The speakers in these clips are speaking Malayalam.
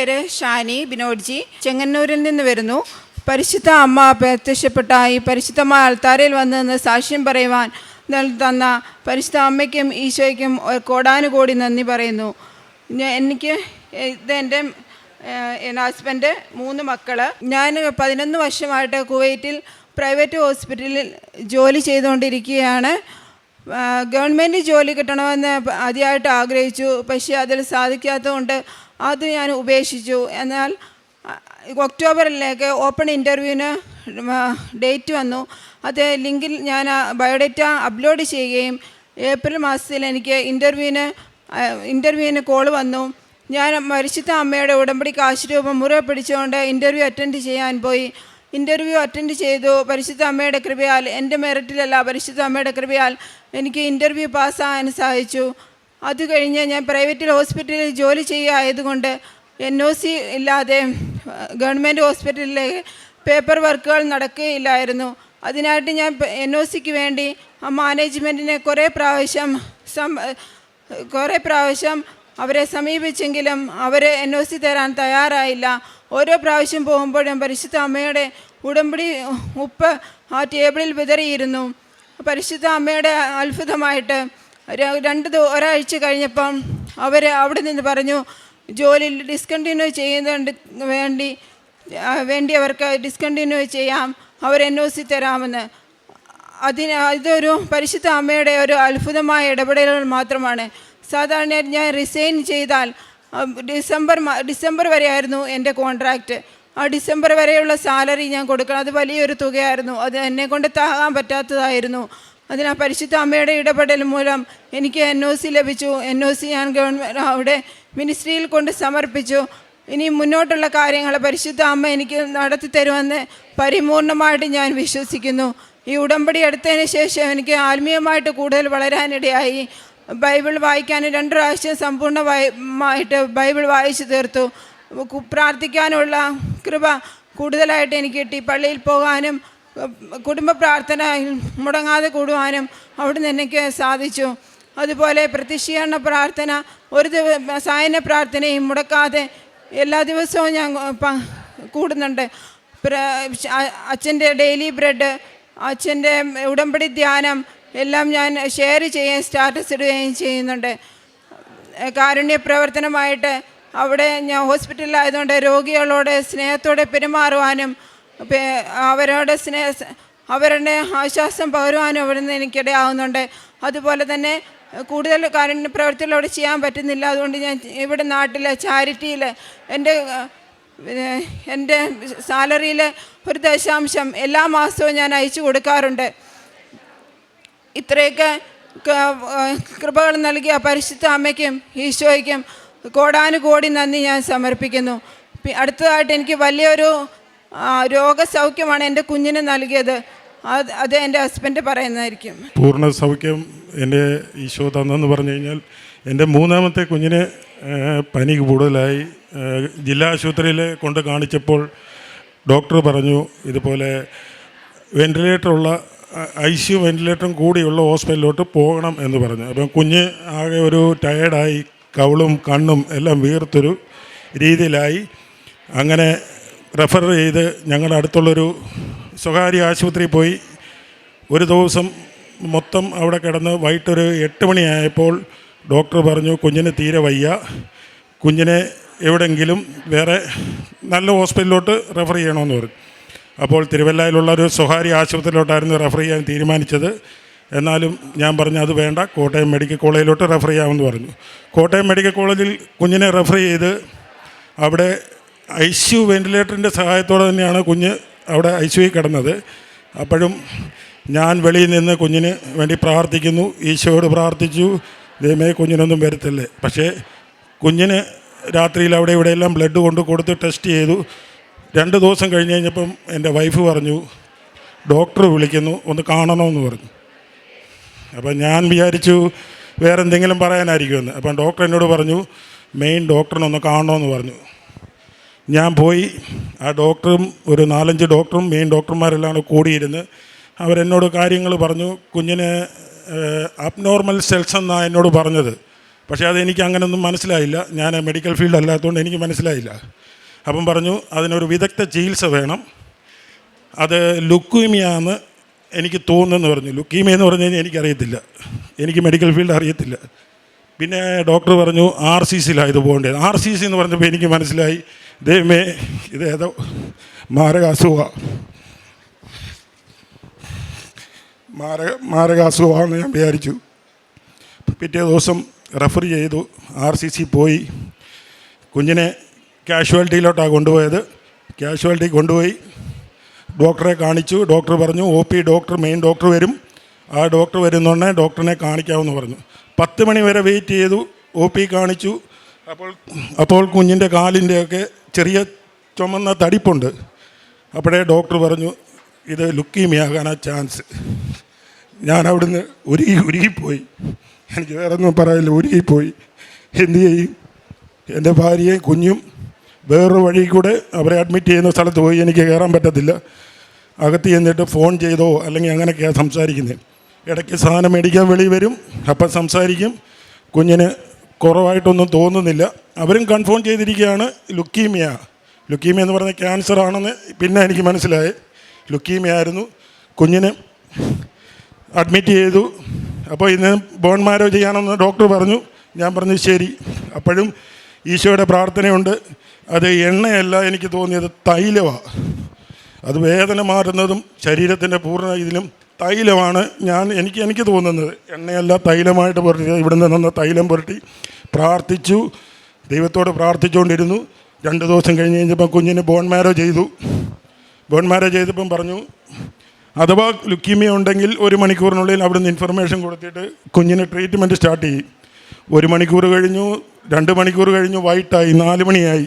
പേര് ഷാനി ബിനോഡ്ജി ചെങ്ങന്നൂരിൽ നിന്ന് വരുന്നു. പരിശുദ്ധ അമ്മ പ്രത്യക്ഷപ്പെട്ട ഈ പരിശുദ്ധമായ അൾത്താരയിൽ വന്ന് നിന്ന് സാക്ഷ്യം പറയുവാൻ തന്ന പരിശുദ്ധ അമ്മയ്ക്കും ഈശോയ്ക്കും കോടാനുകോടി നന്ദി പറയുന്നു. എനിക്ക് ഇതെന്റെ എന്റെ ഹസ്ബൻഡ് മൂന്ന് മക്കൾ ഞാൻ പതിനൊന്ന് വർഷമായിട്ട് കുവൈറ്റിൽ പ്രൈവറ്റ് ഹോസ്പിറ്റലിൽ ജോലി ചെയ്തുകൊണ്ടിരിക്കുകയാണ്. ഗവൺമെന്റ് ജോലി കിട്ടണമെന്ന് ആദ്യമായിട്ട് ആഗ്രഹിച്ചു. പക്ഷേ അതിൽ സാധിക്കാത്തതുകൊണ്ട് അത് ഞാൻ ഉപേക്ഷിച്ചു. എന്നാൽ ഒക്ടോബറിലേക്ക് ഓപ്പൺ ഇന്റർവ്യൂവിന് ഡേറ്റ് വന്നു. അത് ലിങ്കിൽ ഞാൻ ബയോഡേറ്റ അപ്ലോഡ് ചെയ്യുകയും ഏപ്രിൽ മാസത്തിൽ എനിക്ക് ഇന്റർവ്യൂവിന് ഇന്റർവ്യൂവിന് കോൾ വന്നു. ഞാൻ മരിച്ചിത്ത അമ്മയുടെ ഉടമ്പടി കാശ് രൂപം മുറ പിടിച്ചുകൊണ്ട് ഇന്റർവ്യൂ അറ്റൻഡ് ചെയ്യാൻ പോയി. ഇന്റർവ്യൂ അറ്റൻഡ് ചെയ്തു. പരിശുദ്ധ അമ്മയുടെ കൃപയാൽ എന്റെ മെറിറ്റിലല്ല പരിശുദ്ധ അമ്മയുടെ കൃപയാൽ എനിക്ക് ഇന്റർവ്യൂ പാസ്സാകാൻ സാധിച്ചു. അത് കഴിഞ്ഞ് ഞാൻ പ്രൈവറ്റ് ഹോസ്പിറ്റലിൽ ജോലി ചെയ്യുകയായതുകൊണ്ട് എൻ ഒ സി ഇല്ലാതെ ഗവൺമെന്റ് ഹോസ്പിറ്റലിലെ പേപ്പർ വർക്കുകൾ നടക്കുകയില്ലായിരുന്നു. അതിനായിട്ട് ഞാൻ എൻ ഒ സിക്ക് വേണ്ടി ആ മാനേജ്മെന്റിനെ കുറേ പ്രാവശ്യം സം കുറേ പ്രാവശ്യം അവരെ സമീപിച്ചെങ്കിലും അവർ എൻ ഒ സി തരാൻ തയ്യാറായില്ല. ഓരോ പ്രാവശ്യം പോകുമ്പോഴും പരിശുദ്ധ അമ്മയുടെ ഉടമ്പടി ഉപ്പ് ആ ടേബിളിൽ വിതറിയിരുന്നു. പരിശുദ്ധ അമ്മയുടെ അത്ഭുതമായിട്ട് രണ്ട് ഒരാഴ്ച കഴിഞ്ഞപ്പം അവർ അവിടെ നിന്ന് പറഞ്ഞു ജോലി ഡിസ്കണ്ടിന്യൂ ചെയ്യുന്നുണ്ട് വേണ്ടി വേണ്ടി അവർക്ക് ഡിസ്കണ്ടിന്യൂ ചെയ്യാം അവർ എൻ ഒ സി തരാമെന്ന്. അതിന് ഇതൊരു പരിശുദ്ധ അമ്മയുടെ ഒരു അത്ഭുതമായ ഇടപെടലുകൾ മാത്രമാണ്. സാധാരണ ഞാൻ റിസൈൻ ചെയ്താൽ ഡിസംബർ ഡിസംബർ വരെ ആയിരുന്നു എന്റെ കോൺട്രാക്റ്റ് ആ ഡിസംബർ വരെയുള്ള സാലറി ഞാൻ കൊടുക്കണം. അത് വലിയൊരു തുകയായിരുന്നു. അത് എന്നെ കൊണ്ട് താങ്ങാൻ പറ്റാത്തതായിരുന്നു. അതിനാ പരിശുദ്ധ അമ്മയുടെ ഇടപെടൽ മൂലം എനിക്ക് എൻ ഒ സി ലഭിച്ചു. എൻ ഒ സി ഞാൻ ഗവൺമെന്റ് അവിടെ മിനിസ്ട്രിയിൽ കൊണ്ട് സമർപ്പിച്ചു. ഇനി മുന്നോട്ടുള്ള കാര്യങ്ങൾ പരിശുദ്ധ അമ്മ എനിക്ക് നടത്തി തരുമെന്ന് പരിപൂർണമായിട്ട് ഞാൻ വിശ്വസിക്കുന്നു. ഈ ഉടമ്പടി എടുത്തതിന് ശേഷം എനിക്ക് ആത്മീയമായിട്ട് കൂടുതൽ വളരാനിടയായി. ബൈബിൾ വായിക്കാൻ രണ്ട് പ്രാവശ്യം സമ്പൂർണമായിട്ട് ബൈബിൾ വായിച്ചു തീർത്തു. പ്രാർത്ഥിക്കാനുള്ള കൃപ കൂടുതലായിട്ട് എനിക്ക് കിട്ടി. പള്ളിയിൽ പോകാനും കുടുംബ പ്രാർത്ഥന മുടങ്ങാതെ കൂടുവാനും അവിടുന്ന് എനിക്ക് സാധിച്ചു. അതുപോലെ പ്രതിഷീകരണ പ്രാർത്ഥന ഒരു ദിവസം സായന പ്രാർത്ഥനയും മുടക്കാതെ എല്ലാ ദിവസവും ഞാൻ കൂടുന്നുണ്ട്. അച്ഛന്റെ ഡെയിലി ബ്രെഡ് അച്ഛന്റെ ഉടമ്പടി ധ്യാനം എല്ലാം ഞാൻ ഷെയർ ചെയ്യുകയും സ്റ്റാറ്റസ് ഇടുകയും ചെയ്യുന്നുണ്ട്. കാരുണ്യ പ്രവർത്തനമായിട്ട് അവിടെ ഞാൻ ഹോസ്പിറ്റലിലായതുകൊണ്ട് രോഗികളോട് സ്നേഹത്തോടെ പെരുമാറുവാനും അവരോട് സ്നേഹ അവരുടെ ആശ്വാസം പകരുവാനും അവിടെ നിന്ന് എനിക്കിടയാവുന്നുണ്ട്. അതുപോലെ തന്നെ കൂടുതൽ കാരുണ്യ പ്രവർത്തികൾ അവിടെ ചെയ്യാൻ പറ്റുന്നില്ല. അതുകൊണ്ട് ഞാൻ ഇവിടെ നാട്ടിൽ ചാരിറ്റിയിൽ എന്റെ എന്റെ സാലറിയിൽ ഒരു ദശാംശം എല്ലാ മാസവും ഞാൻ അയച്ചു കൊടുക്കാറുണ്ട്. ഇത്രയൊക്കെ കൃപകൾ നൽകിയ പരിശുദ്ധ അമ്മയ്ക്കും ഈശോയ്ക്കും കോടാനുകോടി നന്ദി ഞാൻ സമർപ്പിക്കുന്നു. അടുത്തതായിട്ട് എനിക്ക് വലിയൊരു രോഗസൗഖ്യമാണ് എന്റെ കുഞ്ഞിന് നൽകിയത്. അത് അത് എന്റെ ഹസ്ബൻഡ് പറയുന്നതായിരിക്കും. പൂർണ സൗഖ്യം എന്റെ ഈശോ തന്നെന്ന് പറഞ്ഞു കഴിഞ്ഞാൽ എന്റെ മൂന്നാമത്തെ കുഞ്ഞിന് പനി കൂടുതലായി ജില്ലാ ആശുപത്രിയിൽ കൊണ്ട് കാണിച്ചപ്പോൾ ഡോക്ടർ പറഞ്ഞു ഇതുപോലെ വെന്റിലേറ്ററുള്ള ഐ സി യു വെന്റിലേറ്ററും കൂടിയുള്ള ഹോസ്പിറ്റലിലോട്ട് പോകണം എന്ന് പറഞ്ഞു. അപ്പം കുഞ്ഞ് ആകെ ഒരു ടയേർഡായി കവളും കണ്ണും എല്ലാം വീർത്തൊരു രീതിയിലായി. അങ്ങനെ റെഫർ ചെയ്ത് ഞങ്ങളുടെ അടുത്തുള്ളൊരു സ്വകാര്യ ആശുപത്രിയിൽ പോയി ഒരു ദിവസം മൊത്തം അവിടെ കിടന്ന് വൈകിട്ടൊരു എട്ട് മണിയായപ്പോൾ ഡോക്ടർ പറഞ്ഞു കുഞ്ഞിന് തീരെ വയ്യ. കുഞ്ഞിനെ എവിടെങ്കിലും വേറെ നല്ല ഹോസ്പിറ്റലിലോട്ട് റെഫർ ചെയ്യണമെന്ന് പറഞ്ഞു. അപ്പോൾ തിരുവല്ലയിലുള്ള ഒരു സ്വകാര്യ ആശുപത്രിയിലോട്ടായിരുന്നു റെഫർ ചെയ്യാൻ തീരുമാനിച്ചത്. എന്നാലും ഞാൻ പറഞ്ഞു അത് വേണ്ട കോട്ടയം മെഡിക്കൽ കോളേജിലോട്ട് റെഫർ ചെയ്യാമെന്ന് പറഞ്ഞു. കോട്ടയം മെഡിക്കൽ കോളേജിൽ കുഞ്ഞിനെ റെഫർ ചെയ്ത് അവിടെ ഐ സി യു വെന്റിലേറ്ററിന്റെ സഹായത്തോടെ തന്നെയാണ് കുഞ്ഞ് അവിടെ ഐ സി യു കിടന്നത്. അപ്പോഴും ഞാൻ വെളിയിൽ നിന്ന് കുഞ്ഞിന് വേണ്ടി പ്രാർത്ഥിക്കുന്നു. ഈശോയോട് പ്രാർത്ഥിച്ചു. ദൈവമേ കുഞ്ഞിനൊന്നും വരത്തില്ലേ? പക്ഷേ കുഞ്ഞിന് രാത്രിയിൽ അവിടെ ഇവിടെയെല്ലാം ബ്ലഡ് കൊണ്ട് കൊടുത്ത് ടെസ്റ്റ് ചെയ്തു. രണ്ട് ദിവസം കഴിഞ്ഞ് കഴിഞ്ഞപ്പം എന്റെ വൈഫ് പറഞ്ഞു ഡോക്ടർ വിളിക്കുന്നു ഒന്ന് കാണണമെന്ന് പറഞ്ഞു. അപ്പം ഞാൻ വിചാരിച്ചു വേറെ എന്തെങ്കിലും പറയാനായിരിക്കുമെന്ന്. അപ്പം ഡോക്ടർ എന്നോട് പറഞ്ഞു മെയിൻ ഡോക്ടറിനൊന്ന് കാണണമെന്ന് പറഞ്ഞു. ഞാൻ പോയി. ആ ഡോക്ടറും ഒരു നാലഞ്ച് ഡോക്ടറും മെയിൻ ഡോക്ടർമാരെല്ലാം കൂടെ കൂടിയിരുന്ന് അവരെന്നോട് കാര്യങ്ങൾ പറഞ്ഞു. കുഞ്ഞിന് അബ്നോർമൽ സെൽസ് എന്നാണ് എന്നോട് പറഞ്ഞത്. പക്ഷേ അതെനിക്ക് അങ്ങനെയൊന്നും മനസ്സിലായില്ല. ഞാൻ മെഡിക്കൽ ഫീൽഡ് അല്ലാത്തതുകൊണ്ട് എനിക്ക് മനസ്സിലായില്ല. അപ്പം പറഞ്ഞു അതിനൊരു വിദഗ്ധ ചികിത്സ വേണം. അത് ലുക്കീമിയാന്ന് എനിക്ക് തോന്നുന്നു പറഞ്ഞു. ലുക്കീമിയ എന്ന് പറഞ്ഞു കഴിഞ്ഞാൽ എനിക്കറിയത്തില്ല. എനിക്ക് മെഡിക്കൽ ഫീൽഡ് അറിയത്തില്ല. പിന്നെ ഡോക്ടർ പറഞ്ഞു ആർ സി സിയിലാണ് ഇത് പോകേണ്ടത്. ആർ സി സി എന്ന് പറഞ്ഞപ്പോൾ എനിക്ക് മനസ്സിലായി. ദൈവമേ ഇത് ഏതോ മാരക അസുഖമാണ് മാരക മാരക അസുഖമാണെന്ന് ഞാൻ വിചാരിച്ചു. പിറ്റേ ദിവസം റെഫർ ചെയ്തു ആർ സി സി പോയി. കുഞ്ഞിനെ കാഷ്വാലിറ്റിയിലോട്ടാണ് കൊണ്ടുപോയത്. കാഷ്വാലിറ്റി കൊണ്ടുപോയി. ഡോക്ടറെ കാണിച്ചു. ഡോക്ടർ പറഞ്ഞു O P doctor main doctor വരും. ആ ഡോക്ടർ വരുന്നുണ്ടെ ഡോക്ടറിനെ കാണിക്കാമെന്ന് പറഞ്ഞു. പത്ത് മണി വരെ വെയിറ്റ് ചെയ്തു. ഒ പി കാണിച്ചു. അപ്പോൾ അപ്പോൾ കുഞ്ഞിന്റെ കാലിന്റെയൊക്കെ ചെറിയ ചുമന്ന തടിപ്പുണ്ട്. അപ്പോഴേ ഡോക്ടർ പറഞ്ഞു ഇത് ലുക്കീമിയാകാനാ ചാൻസ്. ഞാൻ അവിടുന്ന് ഉരുകി ഉരുകിപ്പോയി. എനിക്ക് വേറെ ഒന്നും പറയാനില്ല ഉരുകിപ്പോയി. എന്ത് ചെയ്യും? എന്റെ ഭാര്യയും കുഞ്ഞും വേറൊരു വഴി കൂടെ അവരെ അഡ്മിറ്റ് ചെയ്യുന്ന സ്ഥലത്ത് പോയി. എനിക്ക് കയറാൻ പറ്റത്തില്ല. അകത്ത് ചെന്നിട്ട് ഫോൺ ചെയ്തോ അല്ലെങ്കിൽ അങ്ങനെയൊക്കെയാണ് സംസാരിക്കുന്നത് ഇടയ്ക്ക് സാധനം മേടിക്കാൻ വെളി വരും. അപ്പം സംസാരിക്കും. കുഞ്ഞിന് കുറവായിട്ടൊന്നും തോന്നുന്നില്ല. അവരും കൺഫേം ചെയ്തിരിക്കുകയാണ് ലുക്കീമിയ ലുക്കീമിയ എന്ന് പറഞ്ഞ ക്യാൻസർ ആണെന്ന് പിന്നെ എനിക്ക് മനസ്സിലായി. ലുക്കീമിയ ആയിരുന്നു. കുഞ്ഞിനെ അഡ്മിറ്റ് ചെയ്തു. അപ്പോൾ ഇന്ന് ബോൺ മാരോ ചെയ്യാമെന്ന് ഡോക്ടർ പറഞ്ഞു. ഞാൻ പറഞ്ഞു ശരി. അപ്പോഴും ഈശോയുടെ പ്രാർത്ഥനയുണ്ട്. അത് എണ്ണയല്ല എനിക്ക് തോന്നിയത് തൈലമാണ് അത് വേദന മാറുന്നതും ശരീരത്തിന്റെ പൂർണ ഇതിലും തൈലമാണ് ഞാൻ എനിക്ക് എനിക്ക് തോന്നുന്നത്. എണ്ണയല്ല തൈലമായിട്ട് പുരട്ടി. ഇവിടെ നിന്ന് തൈലം പുരട്ടി പ്രാർത്ഥിച്ചു. ദൈവത്തോട് പ്രാർത്ഥിച്ചുകൊണ്ടിരുന്നു. രണ്ട് ദിവസം കഴിഞ്ഞ് കഴിഞ്ഞപ്പോൾ കുഞ്ഞിന് ബോൺ മാരോ ചെയ്തു. ബോൺ മാരോ ചെയ്തപ്പം പറഞ്ഞു അഥവാ ലുക്കീമിയ ഉണ്ടെങ്കിൽ ഒരു മണിക്കൂറിനുള്ളിൽ അവിടുന്ന് ഇൻഫർമേഷൻ കൊടുത്തിട്ട് കുഞ്ഞിന് ട്രീറ്റ്മെന്റ് സ്റ്റാർട്ട് ചെയ്യും. ഒരു മണിക്കൂർ കഴിഞ്ഞു രണ്ട് മണിക്കൂർ കഴിഞ്ഞു വൈകിട്ടായി നാല് മണിയായി.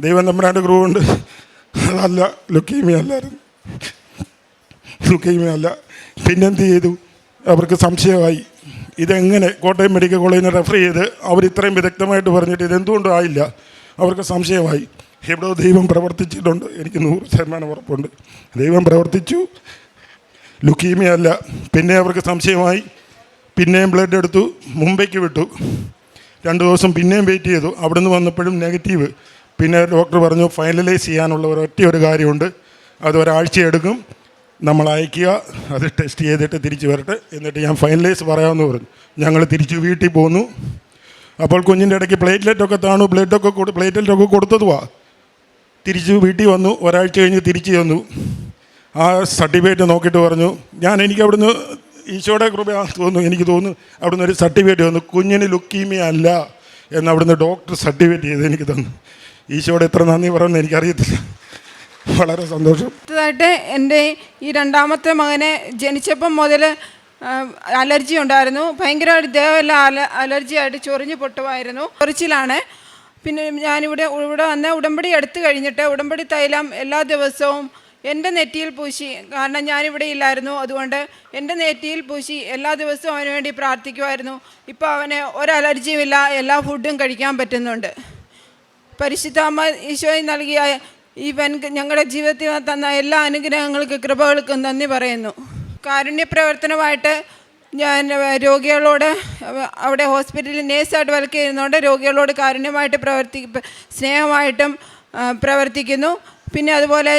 ദൈവം തമ്പരാന്റെ ക്രൂ കൊണ്ട് അതല്ല ലുക്കീമിയ അല്ലായിരുന്നു. ലുക്കീമിയ അല്ല. പിന്നെന്ത് ചെയ്തു? അവർക്ക് സംശയമായി. ഇതെങ്ങനെ കോട്ടയം മെഡിക്കൽ കോളേജിൽ റെഫർ ചെയ്ത് അവർ ഇത്രയും വിദഗ്ധമായിട്ട് പറഞ്ഞിട്ട് ഇതെന്തുകൊണ്ടും ആയില്ല? അവർക്ക് സംശയമായി. എവിടെയോ ദൈവം പ്രവർത്തിച്ചിട്ടുണ്ട്. എനിക്ക് നൂറ് ശതമാനം ഉറപ്പുണ്ട്. ദൈവം പ്രവർത്തിച്ചു. ലുക്കീമിയ അല്ല. പിന്നെ അവർക്ക് സംശയമായി. പിന്നെയും ബ്ലഡ് എടുത്തു. മുംബൈക്ക് വിട്ടു. രണ്ട് ദിവസം പിന്നെയും വെയിറ്റ് ചെയ്തു. അവിടുന്ന് വന്നപ്പോഴും നെഗറ്റീവ്. പിന്നെ ഡോക്ടർ പറഞ്ഞു ഫൈനലൈസ് ചെയ്യാനുള്ള ഒരൊറ്റ ഒരു കാര്യമുണ്ട്. അത് ഒരാഴ്ച എടുക്കും നമ്മൾ അയക്കുക അത് ടെസ്റ്റ് ചെയ്തിട്ട് തിരിച്ച് വരട്ടെ. എന്നിട്ട് ഞാൻ ഫൈനലൈസ് പറയാമെന്ന് പറഞ്ഞു. ഞങ്ങൾ തിരിച്ച് വീട്ടിൽ പോന്നു. അപ്പോൾ കുഞ്ഞിന്റെ ഇടയ്ക്ക് പ്ലേറ്റ്ലെറ്റൊക്കെ താണു. ബ്ലഡൊക്കെ കൊടു പ്ലേറ്റ്ലെറ്റൊക്കെ കൊടുത്തതുവാ. തിരിച്ച് വീട്ടിൽ വന്നു. ഒരാഴ്ച കഴിഞ്ഞ് തിരിച്ച് വന്നു ആ സർട്ടിഫിക്കറ്റ് നോക്കിയിട്ട് പറഞ്ഞു ഞാൻ എനിക്ക് അവിടുന്ന് ഈശോയുടെ കൃപ തോന്നുന്നു എനിക്ക് തോന്നുന്നു അവിടുന്ന് ഒരു സർട്ടിഫിക്കറ്റ് വന്നു. കുഞ്ഞിന് ലുക്കീമിയ അല്ല. എന്ന് അവിടുന്ന് ഡോക്ടർ സർട്ടിഫിക്കറ്റ് ചെയ്ത് എനിക്ക് തന്നു. ഈശോയുടെ എത്ര നന്ദി പറയുമെന്ന് എനിക്കറിയത്തില്ല. വളരെ സന്തോഷം. അടുത്തതായിട്ട് എന്റെ ഈ രണ്ടാമത്തെ മകനെ ജനിച്ചപ്പം മുതൽ അലർജി ഉണ്ടായിരുന്നു. ഭയങ്കരമായിട്ട് ദേഹമെല്ലാം അല അലർജി ആയിട്ട് ചൊറിഞ്ഞു പൊട്ടുമായിരുന്നു. ചൊറിച്ചിലാണ്. പിന്നെ ഞാനിവിടെ ഇവിടെ വന്ന് ഉടമ്പടി എടുത്തു കഴിഞ്ഞിട്ട് ഉടമ്പടി തൈലം എല്ലാ ദിവസവും എന്റെ നെറ്റിയിൽ പൂശി. കാരണം ഞാനിവിടെ ഇല്ലായിരുന്നു. അതുകൊണ്ട് എന്റെ നെറ്റിയിൽ പൂശി എല്ലാ ദിവസവും അവന് വേണ്ടി പ്രാർത്ഥിക്കുമായിരുന്നു. ഇപ്പോൾ അവന് ഒരലർജിയുമില്ല എല്ലാ ഫുഡും കഴിക്കാൻ പറ്റുന്നുണ്ട്. പരിശുദ്ധാമ്മ ഈശോയിൽ നൽകിയ ഈ വൻ ഞങ്ങളുടെ ജീവിതത്തിൽ തന്ന എല്ലാ അനുഗ്രഹങ്ങൾക്കും കൃപകൾക്കും നന്ദി പറയുന്നു. കാരുണ്യപ്രവർത്തനമായിട്ട് ഞാൻ രോഗികളോട് അവിടെ ഹോസ്പിറ്റലിൽ നേഴ്സായിട്ട് വർക്ക് ചെയ്യുന്നതുകൊണ്ട് രോഗികളോട് കാരുണ്യമായിട്ട് പ്രവർത്തി സ്നേഹമായിട്ടും പ്രവർത്തിക്കുന്നു. പിന്നെ അതുപോലെ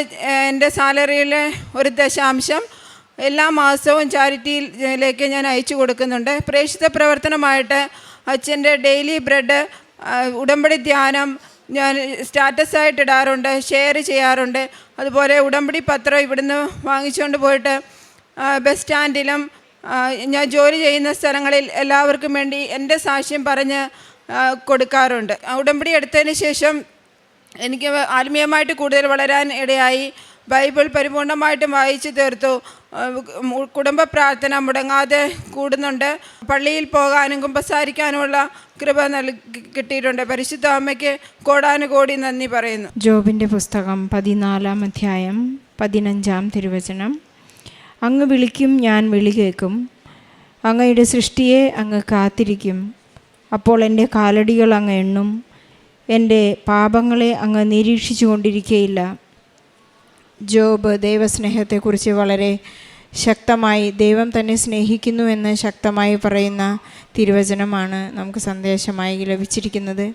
എന്റെ സാലറിയിലെ ഒരു ദശാംശം എല്ലാ മാസവും ചാരിറ്റിയിലേക്ക് ഞാൻ അയച്ചു കൊടുക്കുന്നുണ്ട്. പ്രേക്ഷിത പ്രവർത്തനമായിട്ട് അച്ഛന്റെ ഡെയിലി ബ്രെഡ് ഉടമ്പടി ധ്യാനം ഞാൻ സ്റ്റാറ്റസായിട്ട് ഇടാറുണ്ട് ഷെയർ ചെയ്യാറുണ്ട്. അതുപോലെ ഉടമ്പടി പത്രം ഇവിടുന്ന് വാങ്ങിച്ചുകൊണ്ട് പോയിട്ട് ബസ് സ്റ്റാൻഡിലും ഞാൻ ജോലി ചെയ്യുന്ന സ്ഥലങ്ങളിൽ എല്ലാവർക്കും വേണ്ടി എന്റെ സാക്ഷ്യം പറഞ്ഞ് കൊടുക്കാറുണ്ട്. ഉടമ്പടി എടുത്തതിന് ശേഷം എനിക്ക് ആത്മീയമായിട്ട് കൂടുതൽ വളരാൻ ഇടയായി. ബൈബിൾ പരിപൂർണമായിട്ടും വായിച്ചു തീർത്തു. കുടുംബ പ്രാർത്ഥന മുടങ്ങാതെ കൂടുന്നുണ്ട്. പള്ളിയിൽ പോകാനും കുമ്പസാരിക്കാനുമുള്ള കൃപ നൽകി കിട്ടിയിട്ടുണ്ട്. പരിശുദ്ധ അമ്മയ്ക്ക് കോടാനുകോടി നന്ദി പറയുന്നു. ജോബിന്റെ പുസ്തകം പതിനാലാം അധ്യായം പതിനഞ്ചാം തിരുവചനം. അങ്ങ് വിളിക്കും ഞാൻ വിളി കേൾക്കും. അങ്ങയുടെ സൃഷ്ടിയെ അങ്ങ് കാത്തിരിക്കും. അപ്പോൾ എന്റെ കാലടികൾ അങ്ങ് എണ്ണും. എന്റെ പാപങ്ങളെ അങ്ങ് നിരീക്ഷിച്ചു കൊണ്ടിരിക്കുകയില്ല ജോബ് ദൈവസ്നേഹത്തെക്കുറിച്ച് വളരെ ശക്തമായി ദൈവം തന്നെ സ്നേഹിക്കുന്നുവെന്ന് ശക്തമായി പറയുന്ന തിരുവചനമാണ് നമുക്ക് സന്ദേശമായി ലഭിച്ചിരിക്കുന്നത്.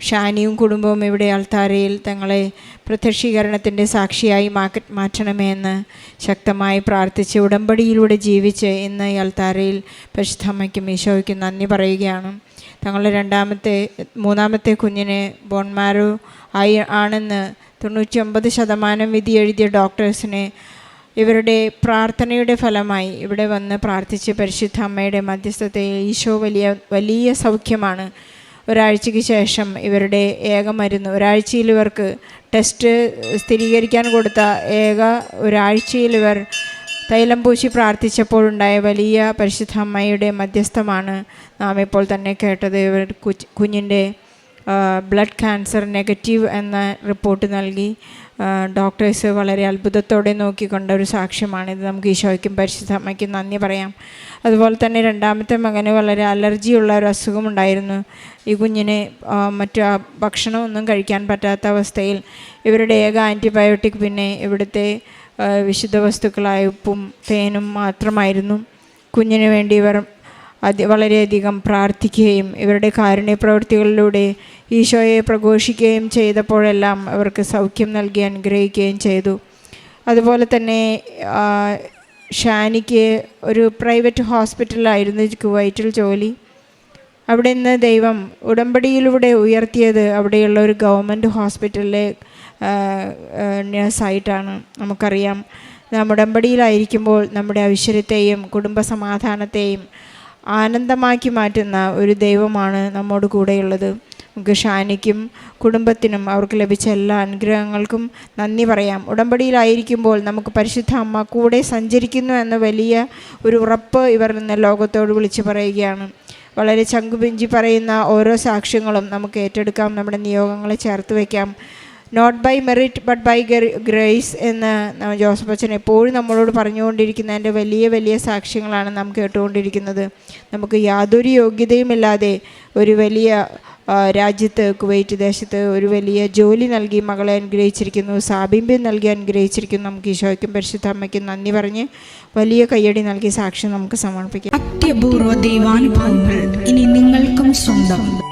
ഷാനിയും കുടുംബവും ഇവിടെ അൾത്താരയിൽ തങ്ങളെ പ്രത്യക്ഷീകരണത്തിന്റെ സാക്ഷിയായി മാറ്റണമേ എന്ന് ശക്തമായി പ്രാർത്ഥിച്ച് ഉടമ്പടിയിലൂടെ ജീവിച്ച് ഇന്ന് ഈ അൾത്താരയിൽ പരിശുദ്ധമ്മയ്ക്കും ഈശോയ്ക്കും നന്ദി പറയുകയാണ്. തങ്ങളുടെ രണ്ടാമത്തെ മൂന്നാമത്തെ കുഞ്ഞിനെ ബോൺമാരോ ആയി ആണെന്ന് തൊണ്ണൂറ്റി ഒമ്പത് ശതമാനം വിധി എഴുതിയ ഡോക്ടേഴ്സിനെ ഇവരുടെ പ്രാർത്ഥനയുടെ ഫലമായി ഇവിടെ വന്ന് പ്രാർത്ഥിച്ച് പരിശുദ്ധ അമ്മയുടെ മധ്യസ്ഥതയിൽ ഈശോ വലിയ വലിയ സൗഖ്യമാണ്. ഒരാഴ്ചയ്ക്ക് ശേഷം ഇവരുടെ ഏക മരുന്ന് ഒരാഴ്ചയിൽ ഇവർക്ക് ടെസ്റ്റ് സ്ഥിരീകരിക്കാൻ കൊടുത്ത ഏക ഒരാഴ്ചയിൽ ഇവർ തൈലം പൂശി പ്രാർത്ഥിച്ചപ്പോഴുണ്ടായ വലിയ പരിശുദ്ധ അമ്മയുടെ മധ്യസ്ഥമാണ്. നാം ഇപ്പോൾ തന്നെ കേട്ടത് ഇവർ കുഞ്ഞിന്റെ ബ്ലഡ് ക്യാൻസർ നെഗറ്റീവ് എന്ന റിപ്പോർട്ട് നൽകി. ഡോക്ടേഴ്സ് വളരെ അത്ഭുതത്തോടെ നോക്കിക്കൊണ്ട ഒരു സാക്ഷ്യമാണിത്. നമുക്ക് ഈശോയ്ക്കും പരിശുദ്ധമ്മയ്ക്കും നന്ദി പറയാം. അതുപോലെ തന്നെ രണ്ടാമത്തെ മകന് വളരെ അലർജിയുള്ള ഒരു അസുഖമുണ്ടായിരുന്നു. ഈ കുഞ്ഞിന് മറ്റു ഭക്ഷണമൊന്നും കഴിക്കാൻ പറ്റാത്ത അവസ്ഥയിൽ ഇവരുടെ ഏക ആന്റിബയോട്ടിക് പിന്നെ ഇവിടുത്തെ വിശുദ്ധ വസ്തുക്കളായ ഉപ്പും തേനും മാത്രമായിരുന്നു. കുഞ്ഞിന് വേണ്ടി ഇവർ അതി വളരെയധികം പ്രാർത്ഥിക്കുകയും ഇവരുടെ കാരുണ്യ പ്രവൃത്തികളിലൂടെ ഈശോയെ പ്രഘോഷിക്കുകയും ചെയ്തപ്പോഴെല്ലാം അവർക്ക് സൗഖ്യം നൽകി അനുഗ്രഹിക്കുകയും ചെയ്തു. അതുപോലെ തന്നെ ഷാനിക്ക് ഒരു പ്രൈവറ്റ് ഹോസ്പിറ്റലിലായിരുന്നു കുവൈറ്റിൽ ജോലി. അവിടെ നിന്ന് ദൈവം ഉടമ്പടിയിലൂടെ ഉയർത്തിയത് അവിടെയുള്ള ഒരു ഗവൺമെന്റ് ഹോസ്പിറ്റലിലെ നേഴ്സായിട്ടാണ് നമുക്കറിയാം. നാം ഉടമ്പടിയിലായിരിക്കുമ്പോൾ നമ്മുടെ ഐശ്വര്യത്തെയും കുടുംബ സമാധാനത്തെയും ആനന്ദമാക്കി മാറ്റുന്ന ഒരു ദൈവമാണ് നമ്മോട് കൂടെയുള്ളത്. നമുക്ക് ഷാനിക്കും കുടുംബത്തിനും അവർക്ക് ലഭിച്ച എല്ലാ അനുഗ്രഹങ്ങൾക്കും നന്ദി പറയാം. ഉടമ്പടിയിലായിരിക്കുമ്പോൾ നമുക്ക് പരിശുദ്ധ അമ്മ കൂടെ സഞ്ചരിക്കുന്നു എന്ന വലിയ ഒരു ഉറപ്പ് ഇവർ ഇന്ന് ലോകത്തോട് വിളിച്ചു പറയുകയാണ്. വളരെ ചങ്കുപിഞ്ചി പറയുന്ന ഓരോ സാക്ഷ്യങ്ങളും നമുക്ക് ഏറ്റെടുക്കാം. നമ്മുടെ നിയോഗങ്ങളെ ചേർത്ത് വയ്ക്കാം. Not by merit but by grace എന്ന് ജോസഫ് അച്ഛൻ എപ്പോഴും നമ്മളോട് പറഞ്ഞുകൊണ്ടിരിക്കുന്നതിന്റെ വലിയ വലിയ സാക്ഷ്യങ്ങളാണ് നാം കേട്ടുകൊണ്ടിരിക്കുന്നത്. നമുക്ക് യാതൊരു യോഗ്യതയുമില്ലാതെ ഒരു വലിയ രാജ്യത്ത് കുവൈറ്റ് ദേശത്ത് ഒരു വലിയ ജോലി നൽകി മകളെ അനുഗ്രഹിച്ചിരിക്കുന്നു സാബിംബ്യം നൽകി അനുഗ്രഹിച്ചിരിക്കുന്നു നമുക്ക് ഈശോയ്ക്കും പരിശുദ്ധ അമ്മയ്ക്കും നന്ദി പറഞ്ഞ് വലിയ കയ്യടി നൽകി സാക്ഷ്യം നമുക്ക് സമർപ്പിക്കാം. അത്യപൂർവ ദൈവാനുഭവങ്ങൾ ഇനി നിങ്ങൾക്കും സ്വന്തം.